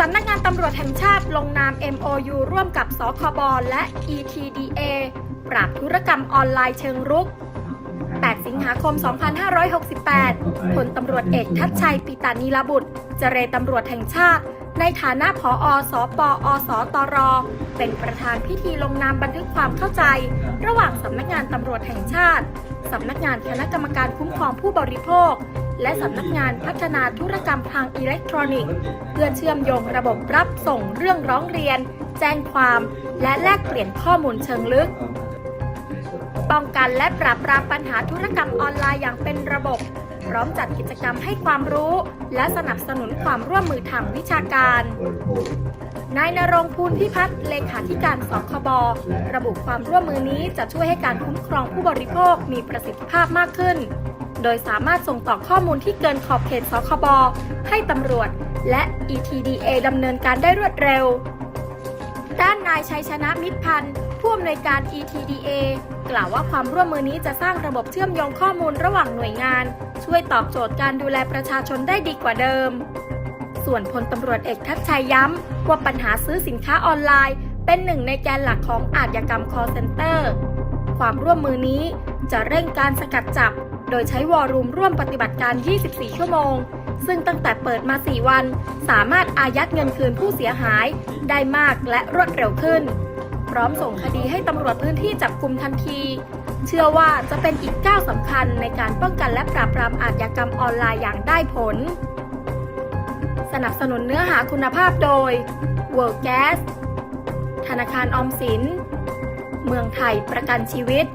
สำนักงานตำรวจแห่งชาติลงนาม MOU ร่วมกับสคบและ ETDA ปราบธุรกรรมออนไลน์เชิงรุก 8 สิงหาคม 2568พลตำรวจเอกทัชชัย ปิตานีลบุตร เจรตำรวจแห่งชาติ ในฐานะผออสปอสตร เป็นประธานพิธีลงนามบันทึกความเข้าใจ ระหว่างสำนักงานตำรวจแห่งชาติสำนักงานคณะกรรมการคุ้มครองผู้บริโภค และสำนักงานพัฒนาธุรกรรมทางอิเล็กทรอนิกส์ เพื่อเชื่อมโยงระบบรับส่งเรื่องร้องเรียน แจ้งความ และแลกเปลี่ยนข้อมูลเชิงลึก ป้องกันและปราบปรามปัญหาธุรกรรมออนไลน์อย่างเป็นระบบ พร้อมจัดกิจกรรมให้ความรู้ และสนับสนุนความร่วมมือทางวิชาการ นายนรงค์ภูลพิพัฒน์เลขาธิการสคบระบุความร่วมมือนี้จะช่วยให้การคุ้มครองผู้บริโภคมีประสิทธิภาพมากขึ้น โดยสามารถส่งต่อข้อมูลที่เกินขอบเขตสคบให้ตำรวจ และ ETDA ดำเนินการได้รวดเร็ว ด้านนายชัยชนะมิตรพันธ์ผู้อำนวยการ ETDA กล่าวว่าความร่วมมือนี้จะสร้างระบบเชื่อมโยงข้อมูลระหว่างหน่วยงาน ช่วยตอบโจทย์การดูแลประชาชนได้ดีกว่าเดิม ส่วนพลตำรวจเอกทัชชัยย้ำว่าปัญหาซื้อสินค้าออนไลน์ เป็นหนึ่งในแกนหลักของอาชญากรรม call center ความร่วมมือนี้จะเร่งการสกัดจับ โดยใช้วอรูมร่วมปฏิบัติการ 24 ชั่วโมง ซึ่งตั้งแต่เปิดมา 4 วัน สามารถอายัดเงินคืนผู้เสียหาย ได้มากและรวดเร็วขึ้น พร้อมส่งคดีให้ตำรวจพื้นที่จับกลุ่มทันที เชื่อว่าจะเป็นอีกก้าวสำคัญในการป้องกันและปราบปรามอาชญากรรมออนไลน์อย่างได้ผล สนับสนุนเนื้อหาคุณภาพโดย World Gas ธนาคารออมสิน เมืองไทยประกันชีวิต